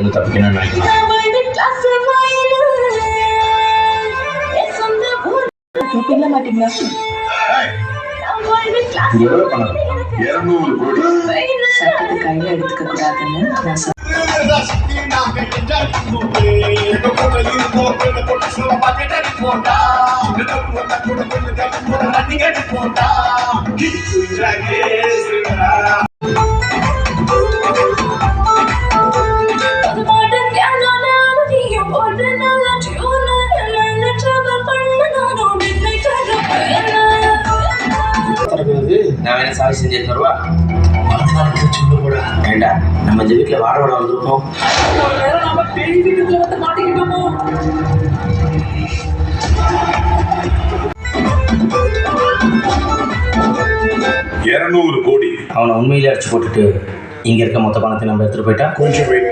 இருந்து தப்பிக்கணும்னு நினைக்கலாம் பின்ன மாட்டீங்களா இது எவ்வளோ பணம்? இருநூறு கோடி. சட்டத்தை கையில எடுத்துக்க கூடாதுன்னு நான் சொல்றேன் அது வேணா சாரி செஞ்சு தருவா வேண்டா நம்ம இந்த வீட்டில் வாட வாட வந்திருக்கோம் நம்ம பேய் வீட்டுக்குள்ள வந்து மாட்டிக்கிட்டோமோ? இருநூறு கோடி. அவனை உண்மையிலே அடிச்சு போட்டுட்டு இங்கே இருக்க மொத்த பணத்தை நம்ம எடுத்துகிட்டு போயிட்டா? கொஞ்சம் வெயிட்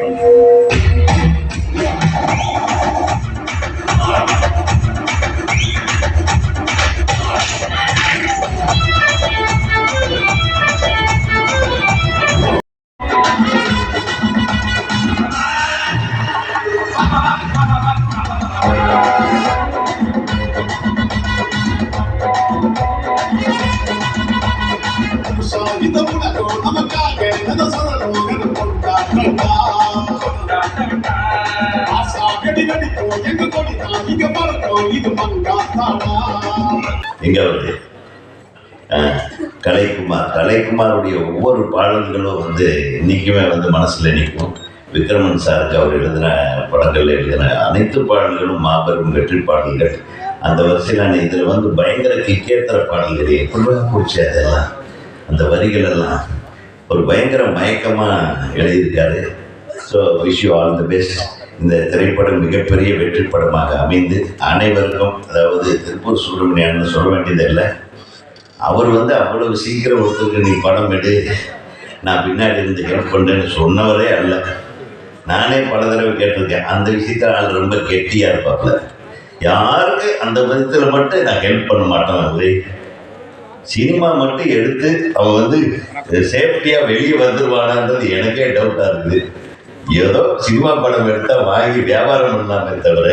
எங்க இங்க வருது கலைக்குமார். கலைக்குமாருடைய ஒவ்வொரு பாடல்களும் வந்து இன்றைக்குமே வந்து மனசில் நிற்கும். விக்ரமன் சாருக்கு அவர் எழுதின படங்கள் எழுதின அனைத்து பாடல்களும் மாபெரும் வெற்றி பாடல்கள். அந்த வரிசையிலான இதில் வந்து பயங்கர கிக்கேத்துற பாடல்கள் எப்படிலாம் போச்சு அதெல்லாம்? அந்த வரிகள் எல்லாம் ஒரு பயங்கர மயக்கமாக எழுதியிருக்காரு. So wish you all the best இந்த திரைப்படம் மிகப்பெரிய வெற்றி படமாக அமைந்து அனைவருக்கும் அதாவது திருப்பூர் சுப்பிரமணியான்னு சொல்ல வேண்டியதில்லை அவர் வந்து அவ்வளவு சீக்கிரம் ஒருத்தருக்கு நீ படம் எடு நான் பின்னாடி இருந்து ஹெல்ப் பண்ணுறேன்னு சொன்னவரே அல்ல. நானே பல தடவை கேட்டிருக்கேன் அந்த விஷயத்தில் ஆள் ரொம்ப கெட்டியாக இருப்பாப்புல யாருக்கு அந்த விதத்தில் மட்டும் நான் ஹெல்ப் பண்ண மாட்டேன் அது சினிமா மட்டும் எடுத்து அவன் வந்து சேஃப்டியாக வெளியே வந்துருவானான்றது எனக்கே டவுட்டாக இருக்குது. ஏதோ சினிமா படம் எடுத்தா வாங்கி வியாபாரம் பண்ணலாமே தவிர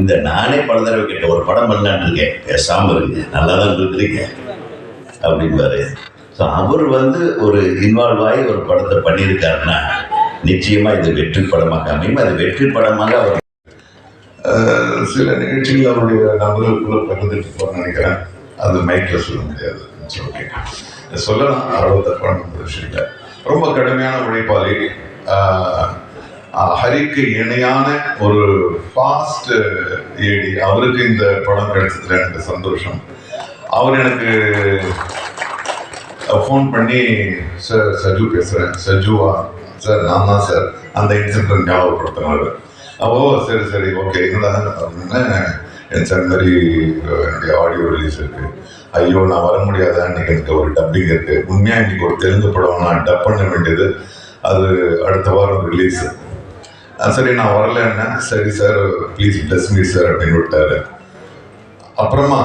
இந்த நானே பல தடவை கேட்ட ஒரு படம் பண்ணலான்னு இருக்கேன். பேசாமல் இருக்கு நல்லா தான் இருக்கிறீங்க அப்படின்பாரு ஸோ அவர் வந்து ஒரு இன்வால்வ் ஆகி ஒரு படத்தை பண்ணியிருக்காருன்னா நிச்சயமாக இது வெற்றி படமாக அமையும். அது வெற்றி படமாக அவர் சில நிகழ்ச்சிகள் அவருடைய நபர்களுக்குள்ள பகிர்ந்துட்டு போறேன்னு நினைக்கிறேன். அது மைக்கில் சொல்ல முடியாது. ஓகே சொல்லலாம். அவ்வளோ தப்பான விஷயம் ரொம்ப கடுமையான உழைப்பாளி. ஹரிக்கு இணையான ஒரு ஃபாஸ்ட் ஏடி அவருக்கு இந்த படம் கிடைச்சதுல எனக்கு சந்தோஷம். அவர் எனக்கு ஃபோன் பண்ணி சார் சஜு பேசுகிறேன் சஜுவா சார் நான் தான் சார் அந்த இன்சிடென்ட் ஞாபகப்படுத்தினார் ஓ சரி சரி ஓகே என்னடா என் சார் மாதிரி என்னுடைய ஆடியோ ரிலீஸ் இருக்குது ஐயோ நான் வர முடியாதா? இன்றைக்கி எனக்கு ஒரு டப்பிங் இருக்குது உண்மையாக இன்றைக்கி ஒரு தெலுங்கு படம் நான் டப் பண்ண வேண்டியது. அது அடுத்த வாரம் ரிலீஸ் சரி நான் வரலன்னா சரி sir please bless me sir அப்படின்னு விட்டாரு. அப்புறமா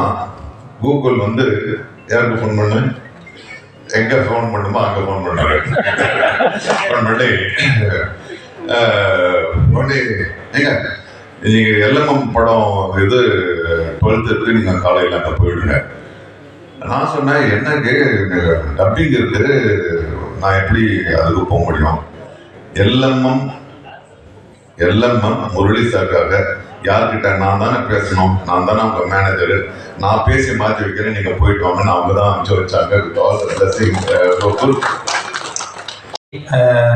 கூகுள் வந்து யாருக்கு ஃபோன் பண்ணு? எங்க ஃபோன் பண்ணுமோ அங்க ஃபோன் பண்ணாரு ஃபோன் பண்ணி அஹ், ஏங்க நீங்க எல்எம்எம் படம் இது டுவெல்த் நீங்கள் காலையில் அங்கே போயிடுங்க. நான் சொன்னேன் என்னக்கு டப்பிங் இருக்கு. நான் எப்படி அதுக்கு போக முடியும்? எல்எம்எம் எல்எம்எம் முரளி சாருக்காக யார்கிட்ட நான் தானே பேசணும்? நான் தானே அவங்க மேனேஜரு நான் பேசி மாற்றி வைக்கிறேன் நீங்கள் போயிட்டு வாங்கன்னு அவங்க தான் அனுப்பிச்சு வச்சாங்க.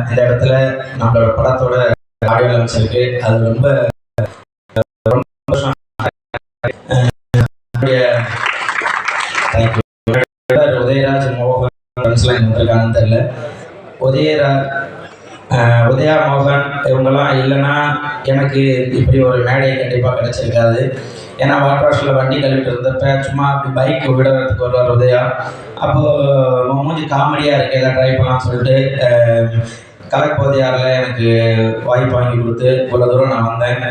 இந்த இடத்துல நம்மளோட படத்தோட ஆடியோ லான்ச் இருக்கு அது ரொம்ப அஹ் உதயராஜ் மோகன் தெரியல. உதயராஜ் உதயா மோகன் இவங்கெல்லாம் இல்லைன்னா எனக்கு இப்படி ஒரு மேடை கண்டிப்பாக கிடச்சிருக்காது. ஏன்னா வாட்ராஷில் வண்டி கழுவிட்டு இருந்தப்ப சும்மா அப்படி பைக் விடுறதுக்கு வருவார் உதயா. அப்போது மூஞ்சி காமெடியாக இருக்கு எதாவது ட்ரை பண்ணலாம்னு சொல்லிட்டு அஹ், போதையாரில் எனக்கு வாய்ப்பு வாங்கி கொடுத்து இவ்வளோ தூரம் நான் வந்தேன்.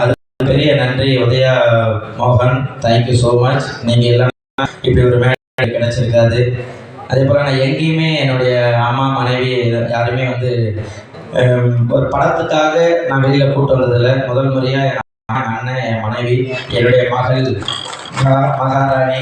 அது பெரிய நன்றி உதயா மோகன். தேங்க்யூ ஸோ மச் நீங்கள் இல்லைன்னா இப்படி ஒரு மேடை கிடைச்சிருக்காது. அதே போல் நான் எங்கேயுமே என்னுடைய அம்மா மனைவி யாருமே வந்து ஒரு படத்துக்காக நான் வெளியில் கூட்டு வந்ததில்லை. முதல் முறையாக என் அண்ணன் என் மனைவி என்னுடைய மகள் மகாராணி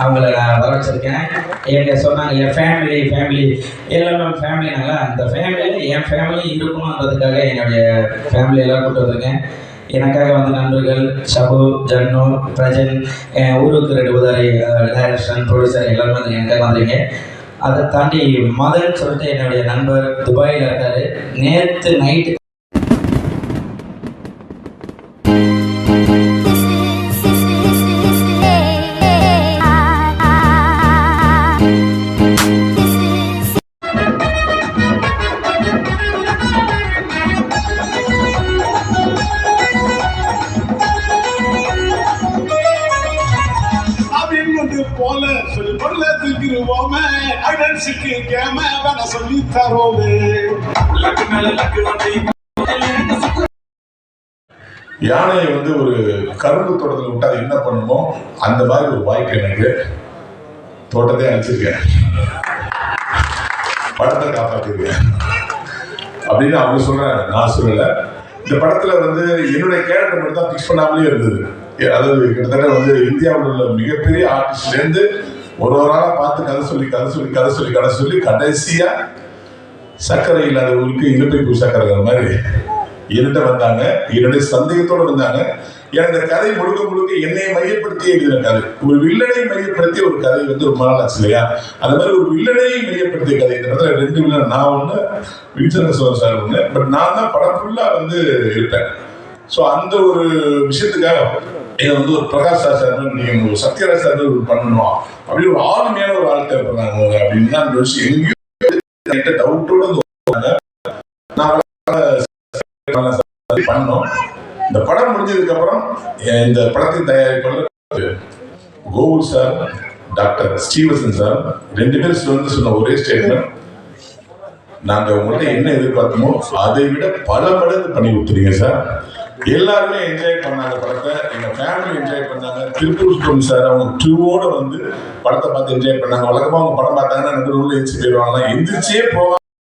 அவங்கள நான் வர வச்சிருக்கேன் என்கிட்ட சொன்னாங்க என் ஃபேமிலி ஃபேமிலி எல்லாமே ஃபேமிலினால அந்த ஃபேமிலியில் என் ஃபேமிலி இருக்கணுன்றதுக்காக என்னுடைய ஃபேமிலியெல்லாம் எல்லாம் வந்திருக்கேன். எனக்காக வந்த நண்பர்கள் ஷபு ஜன்னு பிரஜன் என் ஊருக்கு ரெண்டு உதாரி டைரக்ஷன் ப்ரொடியூசர் எல்லாருமே வந்து எனக்காக வந்திருக்கீங்க அதை தாண்டி மதன் சொல்லிட்டு என்னுடைய நண்பர் துபாயில் இருக்காரு. நேற்று நைட்டு ஐடென்சிட்டி கேம சொல்லி தரோமே யானையை வந்து ஒரு கரும்பு தோட்டத்தில் விட்டு அது என்ன பண்ணுமோ அந்த மாதிரி ஒரு வாய்ப்பு எனக்கு தோட்டத்தை அழைச்சிருக்கேன் படத்தை காப்பாற்றிருக்கேன் அப்படின்னு அவங்க சொல்றாங்க. நான் சொல்லலை. இந்த படத்துல வந்து என்னுடைய கேரக்டர் மட்டும் தான் ஃபிக்ஸ் பண்ணாமலே இருந்தது. அதாவது கிட்டத்தட்ட வந்து இந்தியாவில் உள்ள மிகப்பெரிய ஆர்டிஸ்ட்லேருந்து ஒரு ஒரு ஆளா பார்த்து கதை சொல்லி கதை சொல்லி கதை சொல்லி கதை சொல்லி கடைசியா சர்க்கரை இல்லாதவங்களுக்கு இலுப்பை பூ சர்க்கரை மாதிரி என்கிட்ட வந்தாங்க. என்னுடைய சந்தேகத்தோடு வந்தாங்க. எனக்கு இந்த கதை முழுக்க முழுக்க என்னையை மையப்படுத்திய எழுதின கதை. ஒரு வில்லனை மையப்படுத்திய ஒரு கதை வந்து ரொம்ப நாள் ஆச்சு இல்லையா? அந்த மாதிரி ஒரு வில்லனை மையப்படுத்திய கதை. இந்த படத்துல ரெண்டு வில்லன் நான் ஒன்று வின்சன் சோர் சார் ஒன்று பட் நான் தான் படம் ஃபுல்லாக வந்து இருப்பேன். ஸோ அந்த ஒரு விஷயத்துக்காக இதை வந்து ஒரு பிரகாஷ் சார் சார் நீங்க ஒரு சத்யராஜ் சார் ஒரு பண்ணணும். அப்படி ஒரு ஆளுமையான ஒரு ஆள் தேவைப்படுறாங்க அப்படின்னு தான் அந்த எங்கேயோ டவுட்டோட நான் பண்ணோம் இந்த படம் முடிஞ்சதுக்கு அப்புறம் இந்த படத்தின் தயாரிப்பாளர் Gokul sir doctor Stevenson sir ரெண்டு பேரும் வந்து சொன்ன ஒரே ஸ்டேட்மெண்ட் நாங்க உங்கள்கிட்ட என்ன எதிர்பார்த்தோமோ அதை விட பல மடங்கு பண்ணி கொடுத்துறீங்க சார். எல்லாருமே என்ஜாய் பண்ணாங்க படத்தை. எங்க ஃபேமிலி என்ஜாய் பண்ணாங்க. திருப்பூர் சுப்ரம் சார் அவங்க டூவோட வந்து படத்தை பார்த்து என்ஜாய் பண்ணாங்க. வழக்கமாக அவங்க படம் பார்த்தாங்கன்னா ரெண்டு ரூம்ல எந்திரிச்சு போயிடுவாங்க எந்திரிச்சே போவாங்க